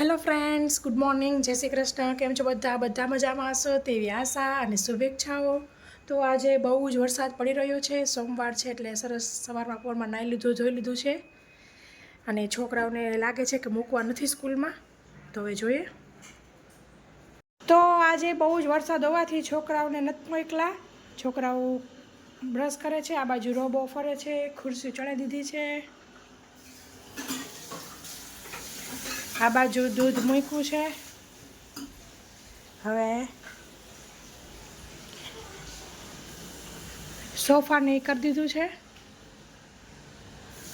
Hello friends good morning જય શ્રી કૃષ્ણ. કેમ છો બધા? બધા મજામાં હશો? તેવી આશા અને શુભેચ્છાઓ. તો આજે બહુ જ વરસાદ પડી રહ્યો છે. સોમવાર છે એટલે સરસ સવારમાં પોરમાં નાહી લીધું જોઈ લીધું છે. અને છોકરાઓને લાગે છે કે મૂકવા નથી સ્કૂલમાં. તો હવે જોઈએ. તો આજે બહુ જ વરસાદ હોવાથી છોકરાઓને નથી મોકલા. છોકરાઓ બ્રશ કરે છે, આ બાજુ રોબો ફરે છે, ખુરશી ચડાવી દીધી છે. આ બાજુ દૂધ મૂક્યું છે. હવે સોફાને એ કરી દીધું છે.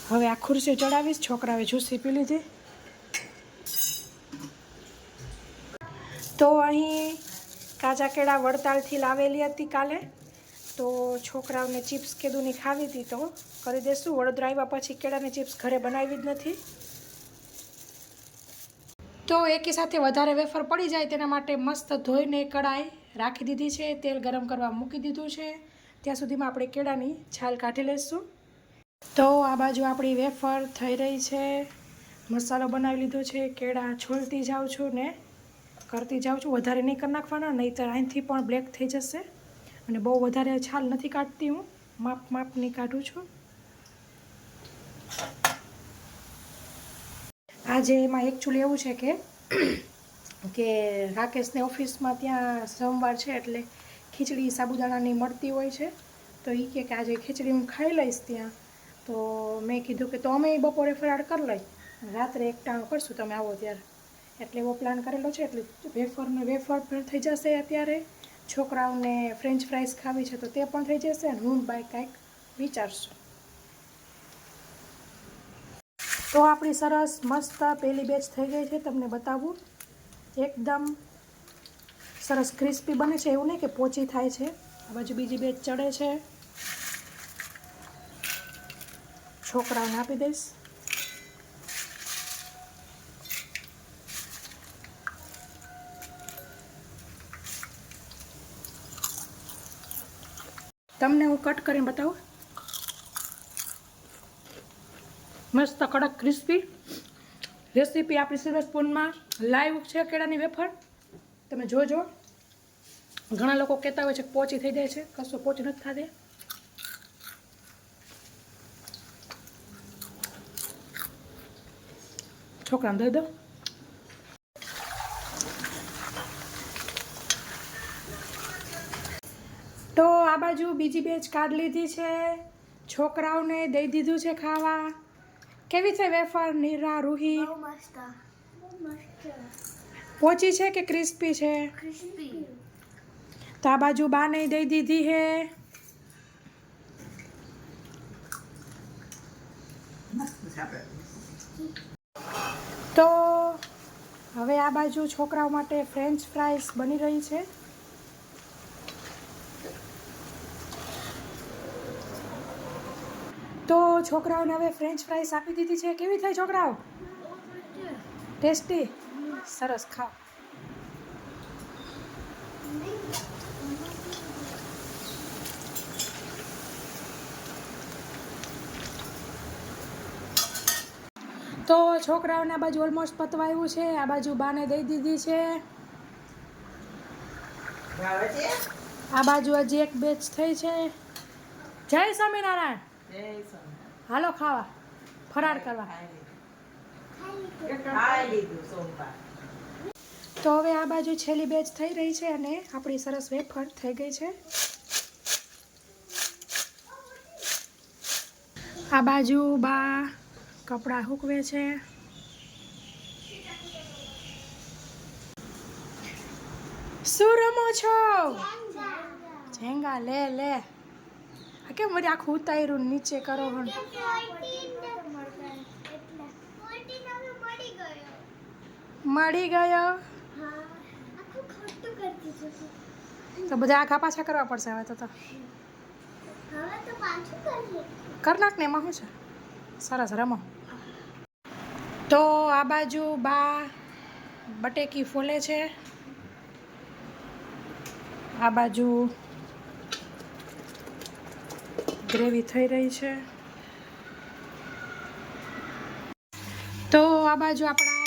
હવે આ ખુરશી ચડાવીશ, છોકરાએ જુસી પી લીધી. તો અહીં કાચા કેળા વડતાલથી લાવેલી હતી કાલે. તો છોકરાઓને ચિપ્સ કેદુની ખાવી હતી તો કરી દેશું. વડોદરા આવ્યા પછી કેળાની ચિપ્સ ઘરે બનાવી જ નથી. તો એકી સાથે વધારે વેફર પડી જાય તેના માટે મસ્ત ધોઈને કડાઈ રાખી દીધી છે. તેલ ગરમ કરવા મૂકી દીધું છે. ત્યાં સુધીમાં આપણે કેળાની છાલ કાઢી લઈશું. તો આ બાજુ આપણી વેફર થઈ રહી છે. મસાલો બનાવી લીધો છે. કેળા છોલતી જાઉં છું ને કરતી જાઉં છું. વધારે નહીં કરી નાખવાના, નહીંતર અહીંથી પણ બ્લેક થઈ જશે. અને બહુ વધારે છાલ નથી કાઢતી હું. માપ માપની કાઢું છું. આજે એમાં એકચ્યુઅલી એવું છે કે કે રાકેશને ઓફિસમાં ત્યાં સોમવાર છે એટલે ખીચડી સાબુદાણાની મળતી હોય છે. તો એ કે આજે ખીચડી હું ખાઈ લઈશ ત્યાં. તો મેં કીધું કે તો અમે બપોરે ફરાળ કરી લઈ. રાત્રે એક ટાણું કરશું, તમે આવો ત્યારે. એટલે એવો પ્લાન કરેલો છે, એટલે વેફરને વેફર પણ થઈ જશે અત્યારે. છોકરાઓને ફ્રેન્ચ ફ્રાઈઝ ખાવી છે તો તે પણ થઈ જશે અને હું બાય કાંઈક વિચારશું. તો આપણી સરસ, મસ્ત પહેલી બેચ થઈ ગઈ છે, તમને બતાવું. એકદમ સરસ ક્રિસ્પી બને છે, એવું નહીં કે પોચી થાય છે. હવે બાજુ બીજી બેચ ચડે છે. છોકરાઓને આપી દઈશ. તમને હું કટ કરીને બતાવું. મસ્ત કડક ક્રિસ્પી રેસીપી આપણી સિલ્વર સ્પૂનમાં લાઈવ છે કેળાની વેફર. તમે જોજો. ઘણા લોકો કહેતા હોય છે કે પોચી થઈ જાય છે. કશું પોચી નથી થતી. છોકરાને દઈ દો. તો આ બાજુ બીજી બેચ કાઢ લીધી છે. છોકરાઓને દઈ દીધું છે ખાવા. કેવી છે વેફર? નીરા રૂહી? પોચી છે કે ક્રિસ્પી છે? તો આ બાજુ બા નહીં દઈ દીધી હે. તો હવે આ બાજુ છોકરાઓ માટે ફ્રેન્ચ ફ્રાઈસ બની રહી છે. તો છોકરાઓને હવે ફ્રેન્ચ ફ્રાઈસ આપી દીધી છે. કેવી થઈ છોકરાઓ? ટેસ્ટી સરસ ખાઓ. તો છોકરાઓને આ બાજુ ઓલમોસ્ટ પતવાયું છે. આ બાજુ બાને દઈ દીધી છે. આ બાજુ હજી એક બેચ થઈ છે. જય સ્વામિનારાયણ! હાલો ખાવા. ફરાર કરવા. તો હવે આ બાજુ છેલ્લી બેચ થઈ રહી છે અને આપણી સરસ વેફર થઈ ગઈ છે. આ બાજુ બા કપડાં હૂકવે છે. શું રમો છો ઝેંગા લે લે. કેમ વળી આખું ઉતાર્યું નીચે કરો હણ? મળી ગયો? તો બધા આખા પાછા કરવા પડશે હવે તો તો. કર નાખ ને એમાં શું છે? સરસ, રમો. તો આ બાજુ બા બટેકી ફોલે છે. આ બાજુ ગ્રેવી થઈ રહી છે. તો આ બાજુ આપણા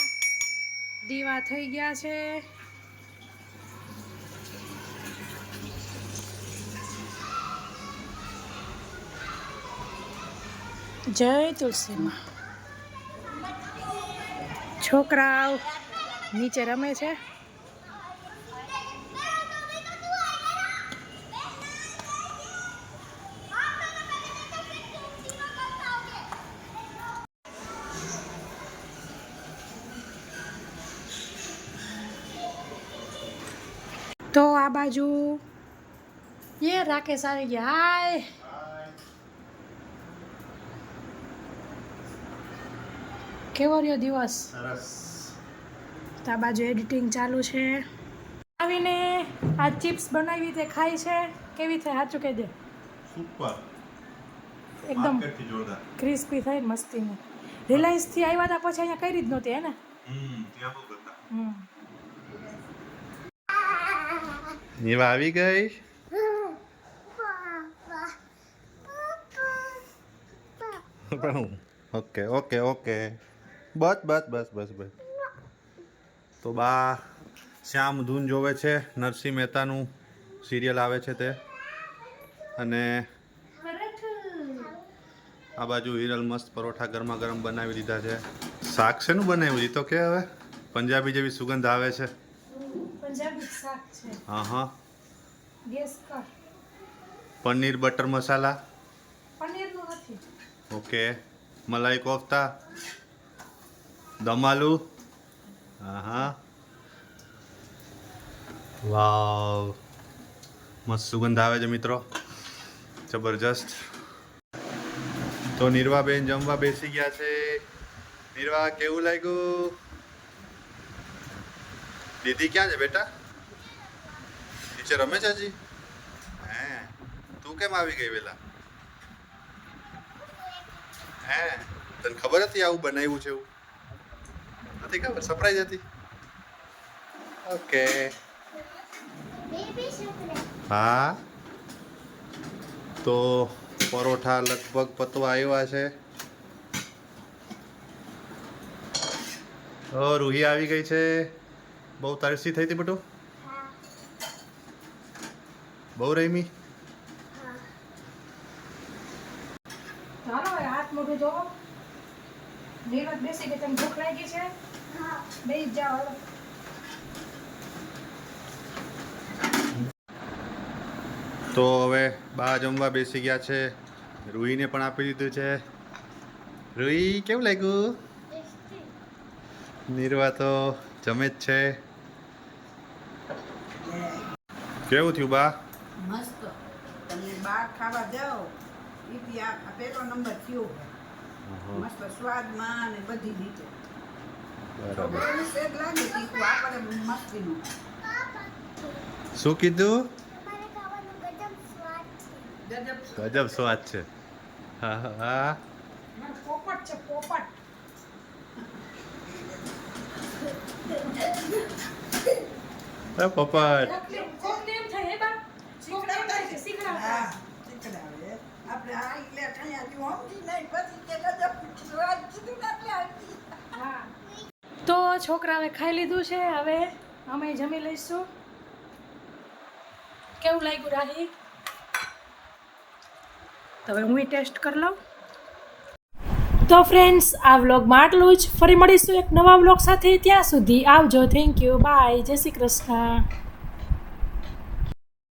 દીવા થઈ ગયા છે. જય તુલસીમાં. છોકરાઓ નીચે રમે છે. તો આ બાજુ એ રાકેશ આવી ગયા. હાય. કેવો રહ્યો દિવસ? તો આ બાજુ એડિટિંગ ચાલુ છે. આવીને આ ચિપ્સ બનાવી તે ખાય છે. કેવી થાય? સાચું કહી દે. સુપર. એકદમ ક્રિસ્પી થઈ મસ્તીની. રિલાયન્સથી આવ્યા હતા પછી અહીંયા કઈ જ નહોતી હે ને? હમ ત્યાં બહુ હતા હમ. નીવા આવી ગઈ ઓકે ઓકે ઓકે બસ બસ બસ બસ બસ તો બા શ્યામ ધૂન જોવે છે, નરસિંહ મહેતાનું સિરિયલ આવે છે તે. અને આ બાજુ હિરલ મસ્ત પરોઠા ગરમા ગરમ બનાવી દીધા છે. શાક શેનું બનાવ્યું? એ તો કે હવે? પંજાબી જેવી સુગંધ આવે છે. પંજાબી શાક છે. હા હા. ગેસ કર પનીર બટર મસાલા? નથી. ઓકે. મલાઈ કોફતા? દમાલુ? હા હા. વાવ. મસ્ત સુગંધ આવે છે મિત્રો. જબરજસ્ત. તો નિર્વાબેન જમવા બેસી ગયા છે. નિર્વા કેવું લાગ્યું? દીદી ક્યાં છે બેટા? નીચે રમે છે હજી? હે તું કેમ આવી ગઈ વેલા? હે તને ખબર હતી આવું બનાવ્યું છે એવું? નથી ખબર સરપ્રાઈઝ હતી? ઓકે હા? તો પરોઠા લગભગ પતવા આવ્યા છે. ઓ રૂહી આવી ગઈ છે. બહુ તરસી થઈ હતી બટુ? બહુ રમી? ચાલો હાથ મોઢું ધોવો નીરજ બેસી ગઈ તમને ભૂખ લાગી છે? બેસી જાઓ. તો હવે બા જમવા બેસી ગયા છે. રૂહીને પણ આપી દીધું છે. રૂહી કેવું લાગ્યું? નિર્વા તો જમે જ છે. કેવું થયું બા? મસ્ત. તમે બહાર ખાવા જાઓ એ બી આ પહેલો નંબર થયો મસ્ત સ્વાદમાં અને બધી રીતે. બરાબર. સેજ લાગે તીખું આપણે મસ્તીનું. શું કીધું? ગજબ ગજબ સ્વાદ. છે. હા હા પોપટ છે પોપટ. અરે પપ્પા કોકને કોકને એમ થાય હે બા કોકને એમ થાય કે શીખડાવતા હા શીખડાવે આપણે આ એટલે અહીંયા સમજી નહીં પછી કે ગજબ સ્વાદ કીધું ને એટલે આવી. હા તો છોકરાઓએ ખાઈ લીધું છે. હવે અમે જમી લઈશું. કેવું લાગ્યું રાહી? તો હવે હું ટેસ્ટ કરી લઉં. તો ફ્રેન્ડ્સ આ વ્લોગમાં આટલું જ. ફરી મળીશું એક નવા વ્લોગ સાથે. ત્યાં સુધી આવજો. થેન્ક યુ બાય જય શ્રી કૃષ્ણ.